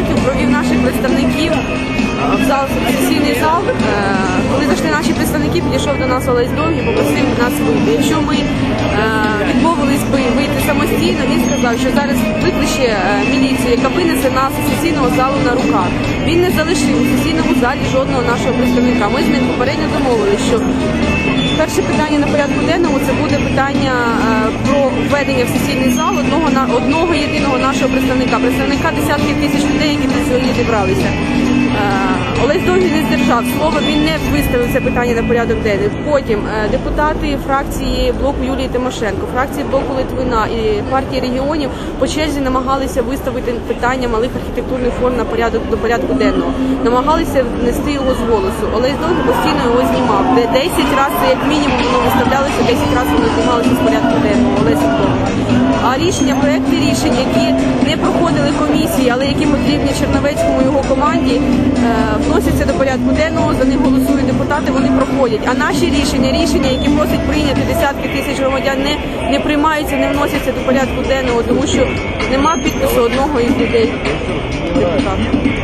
депутатів провів наших представників е, в зал сесійний зал. Е, Коли зайшли наші представники, підійшов до нас Олесь Довгий, попросив нас вийти. Якщо ми е, відмовились би вийти самостійно, він сказав, що зараз викличе міліцію, яка винесе нас з сесійного залу на руках. Він не залишив у сесійному залі жодного нашого представника. Ми з ним попередньо домовилися, що Перше питання на порядку денному це буде питання е, про введення в сесійний зал одного одного єдиного нашого представника, представника десятків тисяч людей, які тут сьогодні зібралися. Е, Олесь Довгий не здержав слова, він не виставив це питання на порядок денний. Потім е, депутати фракції блоку Юлії Тимошенко, фракції блоку Литвина і партії регіонів по черзі намагалися виставити питання малих архітектурних форм на порядок до порядку денного. Намагалися внести його з голосу. Олесь Довгий постійно його знімав. Де 10 разів, як мінімум, воно виставлялося, 10 разів воно знімалося з порядку денного. Олесь Довгий. А рішення, проекти рішень, які не проходили комісії, але які потрібні Черновецькому і його команді, е, вносяться до порядку денного, за них голосують депутати, вони проходять. А наші рішення, рішення, які просять прийняти десятки тисяч громадян, не, не приймаються, не вносяться до порядку денного, тому що нема підпису одного із людей депутатів.